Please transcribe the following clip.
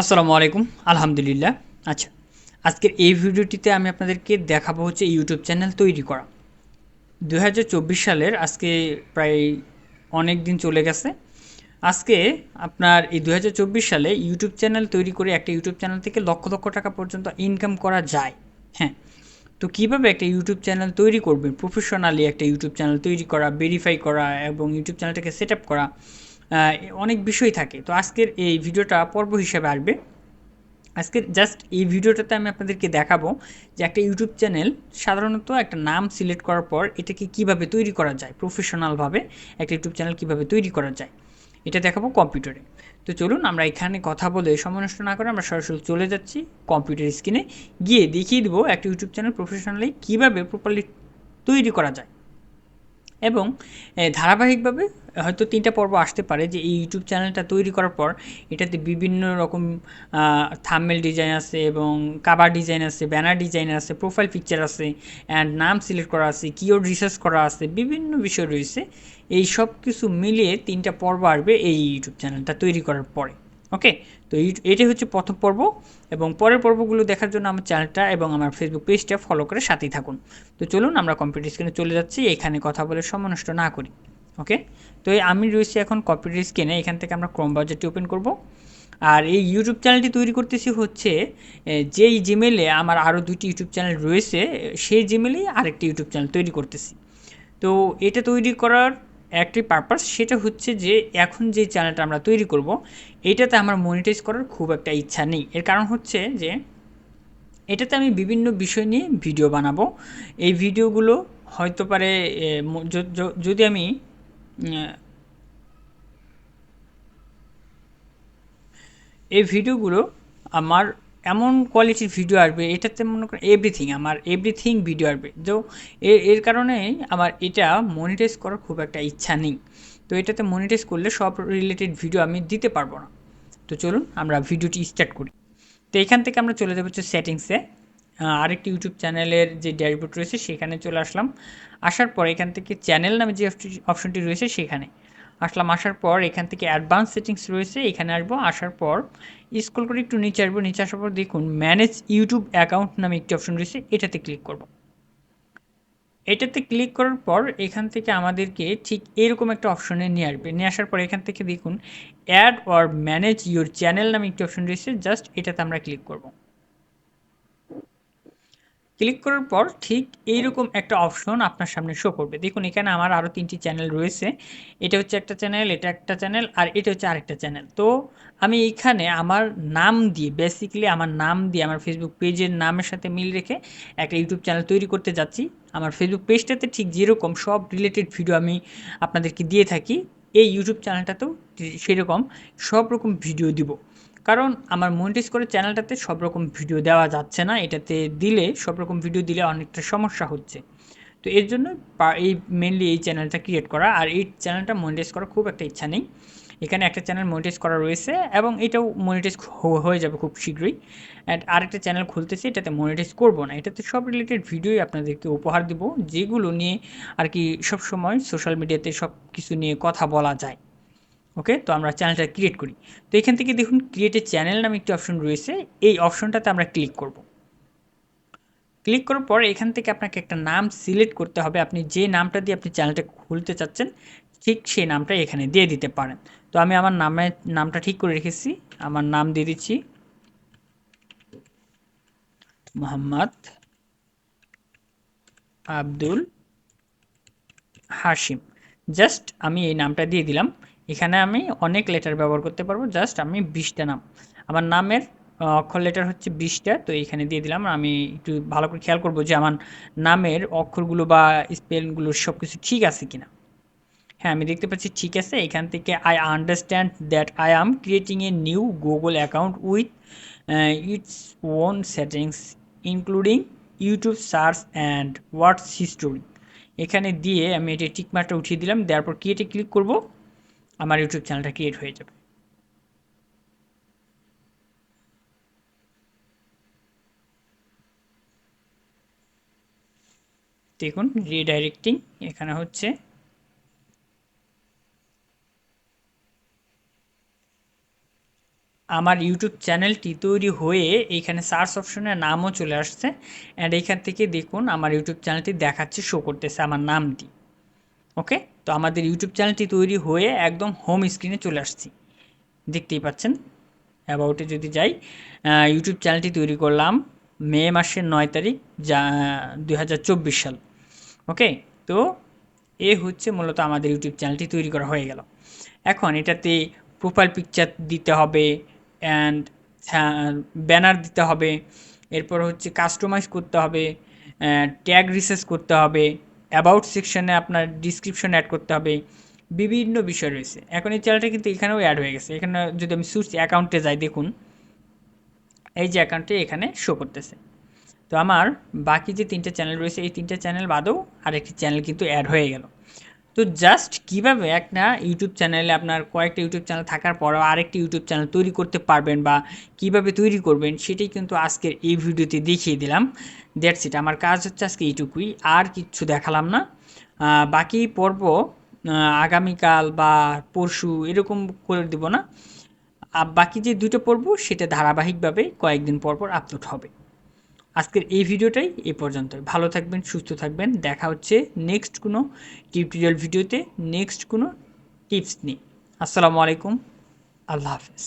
আসসালামু আলাইকুম, আলহামদুলিল্লাহ। আচ্ছা আজকের এই ভিডিওটিতে আমি আপনাদেরকে দেখাবো হচ্ছে ইউটিউব চ্যানেল তৈরি করা। দু হাজার চব্বিশ সালের আজকে প্রায় অনেক দিন চলে গেছে। আজকে আপনার এই দু হাজার চব্বিশ সালে ইউটিউব চ্যানেল তৈরি করে একটা ইউটিউব চ্যানেল থেকে লক্ষ লক্ষ টাকা পর্যন্ত ইনকাম করা যায়। হ্যাঁ তো কীভাবে একটা ইউটিউব চ্যানেল তৈরি করবেন? প্রফেশনালি একটা ইউটিউব চ্যানেল তৈরি করা ভেরিফাই করা এবং ইউটিউব চ্যানেলটাকে সেট আপ করা। অনেক বিষয় থাকে। তো আজকের এই ভিডিওটা পর্ব হিসেবে আসবে। আজকের জাস্ট এই ভিডিওটাতে আমি আপনাদেরকে দেখাবো যে একটা ইউটিউব চ্যানেল সাধারণত একটা নাম সিলেক্ট করার পর এটাকে কীভাবে তৈরি করা যায় প্রফেশনালভাবে একটা ইউটিউব চ্যানেল কীভাবে তৈরি করা যায়, এটা দেখাবো কম্পিউটারে। তো চলুন আমরা এখানে কথা বলে সময় নষ্ট না করে আমরা সরাসরি চলে যাচ্ছি কম্পিউটার স্ক্রিনে। গিয়ে দেখিয়ে দেবো একটা ইউটিউব চ্যানেল প্রফেশনালি কীভাবে প্রপারলি তৈরি করা যায়। এবং ধারাবাহিকভাবে হয়তো তিনটা পর্ব আসতে পারে যে এই ইউটিউব চ্যানেলটা তৈরি করার পর এটাতে বিভিন্ন রকম থামমেল ডিজাইন আছে এবং কাবার ডিজাইন আছে ব্যানার ডিজাইন আছে প্রোফাইল পিকচার আছে অ্যান্ড নাম সিলেক্ট করা আছে কিওর রিসার্চ করা আছে, বিভিন্ন বিষয় রয়েছে। এই সব কিছু মিলিয়ে তিনটা পর্ব আসবে এই ইউটিউব চ্যানেলটা তৈরি করার পরে। ওকে তো এটাই হচ্ছে প্রথম পর্ব এবং পরের পর্বগুলো দেখার জন্য আমার চ্যানেলটা এবং আমার ফেসবুক পেজটা ফলো করে সাথেই থাকুন। তো চলুন আমরা কম্পিউটার স্ক্রিনে চলে যাচ্ছি, এখানে কথা বলে সময় নষ্ট না করি। ওকে তো আমি রয়েছি এখন কম্পিউটার স্ক্রিনে এখান থেকে আমরা ক্রোম ব্রাউজারটি ওপেন করব। আর এই ইউটিউব চ্যানেলটি তৈরি করতেছি হচ্ছে যেই জিমেলে আমার আরও দুটি ইউটিউব চ্যানেল রয়েছে, সেই জিমেলেই আরেকটি ইউটিউব চ্যানেল তৈরি করতেছি। তো এটা তৈরি করার একটি পারপাস সেটা হচ্ছে যে এখন যে চ্যানেলটা আমরা তৈরি করব, এটাতে আমার মনিটাইজ করার খুব একটা ইচ্ছা নেই। এর কারণ হচ্ছে যে, এটাতে আমি বিভিন্ন বিষয় নিয়ে ভিডিও বানাবো। এই ভিডিওগুলো হয়তো পারে যদি আমি এই ভিডিওগুলো আমার এমন কোয়ালিটির ভিডিও আসবে, এটাতে মনে করেন এভরিথিং আমার এভরিথিং ভিডিও আসবে। তো এর কারণে আমার এটা মনিটাইজ করার খুব একটা ইচ্ছা নেই। তো এটাতে মনিটাইজ করলে সব রিলেটেড ভিডিও আমি দিতে পারব না। তো চলুন আমরা ভিডিওটি স্টার্ট করি। তো এখান থেকে আমরা চলে যাব হচ্ছে সেটিংসে আরেকটি ইউটিউব চ্যানেলের যে ড্যাশবোর্ড রয়েছে, সেখানে চলে আসলাম। আসার পর এখান থেকে চ্যানেল নামে যে অপশনটি রয়েছে, সেখানে। আসলাম, আসার পর এখান থেকে অ্যাডভান্স সেটিংস রয়েছে, এখানে আসব, আসার পর স্কুল করে একটু নিচে আসব, নিচে আসার পর দেখুন ম্যানেজ ইউটিউব অ্যাকাউন্ট নামে একটি অপশন রয়েছে, এটাতে ক্লিক করব। এটাতে ক্লিক করার পর এখান থেকে আমাদেরকে ঠিক এরকম একটা অপশনে নিয়ে আসবে। নিয়ে আসার পর এখান থেকে দেখুন add or manage your channel নামে একটি অপশন রয়েছে জাস্ট এটাতে আমরা ক্লিক করব। ক্লিক করার পর ঠিক এইরকম একটা অপশন আপনার সামনে শো করবে। দেখুন, এখানে আমার আরও তিনটি চ্যানেল রয়েছে। এটা হচ্ছে একটা চ্যানেল এটা একটা চ্যানেল আর এটা হচ্ছে আরেকটা চ্যানেল তো আমি এইখানে আমার নাম দিয়ে বেসিক্যালি আমার নাম দিয়ে, আমার ফেসবুক পেজের নামের সাথে মিল রেখে একটা ইউটিউব চ্যানেল তৈরি করতে যাচ্ছি। আমার ফেসবুক পেজটাতে ঠিক যেরকম সব রিলেটেড ভিডিও আমি আপনাদেরকে দিয়ে থাকি, এই ইউটিউব চ্যানেলটাতেও সেরকম সব রকম ভিডিও দিব। কারণ আমার মনিটাইজ করে চ্যানেলটাতে সব রকম ভিডিও দেওয়া যাচ্ছে না, এটাতে দিলে সব রকম ভিডিও দিলে অনেকটা সমস্যা হচ্ছে। তো এর জন্য এই মেনলি এই চ্যানেলটা ক্রিয়েট করা, আর এই চ্যানেলটা মনিটাইজ করার খুব একটা ইচ্ছা নেই। এখানে একটা চ্যানেল মনিটাইজ করা রয়েছে, এবং এটাও মনিটাইজ হয়ে যাবে খুব শীঘ্রই। অ্যান্ড আরেকটা চ্যানেল খুলতেছি, এটাতে মনিটাইজ করব না, এটাতে সব রিলেটেড ভিডিওই আপনাদেরকে উপহার দিব, যেগুলো নিয়ে আর কি সবসময় সোশ্যাল মিডিয়াতে সব কিছু নিয়ে কথা বলা যায়। ওকে তো আমরা চ্যানেলটা ক্রিয়েট করি। তো এখান থেকে দেখুন ক্রিয়েটেড চ্যানেল নামে একটি অপশন রয়েছে। এই অপশনটাতে আমরা ক্লিক করব। ক্লিক করার পর এখান থেকে আপনাকে একটা নাম সিলেক্ট করতে হবে। আপনি যে নামটা দিয়ে আপনি চ্যানেলটা খুলতে চাচ্ছেন, ঠিক সেই নামটা এখানে দিয়ে দিতে পারেন। তো আমি আমার নামের নামটা ঠিক করে রেখেছি। আমার নাম দিয়ে দিচ্ছি মোহাম্মদ আব্দুল হাশিম। জাস্ট আমি এই নামটা দিয়ে দিলাম। এখানে আমি অনেক লেটার ব্যবহার করতে পারব জাস্ট আমি বিশটা নাম। আমার নামের অক্ষর লেটার হচ্ছে বিশটা, তো এইখানে দিয়ে দিলাম। আমি একটু ভালো করে খেয়াল করব যে আমার নামের অক্ষরগুলো বা স্পেলগুলো সব কিছু ঠিক আছে কিনা। হ্যাঁ আমি দেখতে পাচ্ছি ঠিক আছে। এখান থেকে I understand that I am creating a new Google account with its own settings including YouTube search and watch history এখানে দিয়ে আমি এটি টিকমার্কটা উঠিয়ে দিলাম। দেওয়ার পর কি এটি ক্লিক করব? আমার ইউটিউব চ্যানেলটা ক্রিয়েট হয়ে যাবে। দেখুন রিডাইরেক্টিং এখানে হচ্ছে। আমার ইউটিউব চ্যানেলটি তৈরি হয়ে এইখানে সার্চ অপশনে নামও চলে আসছে। অ্যান্ড এইখান থেকে দেখুন, আমার ইউটিউব চ্যানেলটি দেখাচ্ছে শো করতেছে আমার নামটি। ওকে? তো আমাদের ইউটিউব চ্যানেলটি তৈরি হয়ে একদম হোম স্ক্রিনে চলে আসছি। দেখতেই পাচ্ছেন? অ্যাবাউটে যদি যাই ইউটিউব চ্যানেলটি তৈরি করলাম মে মাসের নয় তারিখ, যা দু হাজার চব্বিশ সাল। ওকে? তো এ হচ্ছে মূলত আমাদের ইউটিউব চ্যানেলটি তৈরি করা হয়ে গেল। এখন এটাতে প্রোফাইল পিকচার দিতে হবে অ্যান্ড ব্যানার দিতে হবে। এরপর হচ্ছে কাস্টমাইজ করতে হবে ট্যাগ রিসার্চ করতে হবে। অ্যাবাউট সেকশনে আপনার ডিসক্রিপশন অ্যাড করতে হবে, বিভিন্ন বিষয় রয়েছে। এখন এই চ্যানেলটা কিন্তু এখানেও অ্যাড হয়ে গেছে। এখানে যদি আমি সুইচ অ্যাকাউন্টে যাই, দেখুন, এই যে অ্যাকাউন্টটি এখানে শো করতেছে। তো আমার বাকি যে তিনটে চ্যানেল রয়েছে, এই তিনটে চ্যানেল বাদেও আরেকটি চ্যানেল কিন্তু অ্যাড হয়ে গেল। তো জাস্ট কীভাবে একটা ইউটিউব চ্যানেলে আপনার কয়েকটা ইউটিউব চ্যানেল থাকার পরেও আরেকটি ইউটিউব চ্যানেল তৈরি করতে পারবেন বা কীভাবে তৈরি করবেন, সেটাই কিন্তু আজকের এই ভিডিওতে দেখিয়ে দিলাম। দ্যাটস ইট আমার কাজ হচ্ছে আজকে এইটুকুই। আর কিচ্ছু দেখালাম না। বাকি পর্ব আগামীকাল বা পরশু এরকম করে দেব না। বাকি যে দুটো পর্ব, সেটা ধারাবাহিকভাবে কয়েকদিন পর পর আপলোড হবে। আজকের এই ভিডিওটাই এ পর্যন্ত ভালো থাকবেন, সুস্থ থাকবেন। দেখা হচ্ছে নেক্সট কোনো টিউটোরিয়াল ভিডিওতে নেক্সট কোনো টিপস নিয়ে। আসসালামু আলাইকুম। আল্লাহ হাফেজ।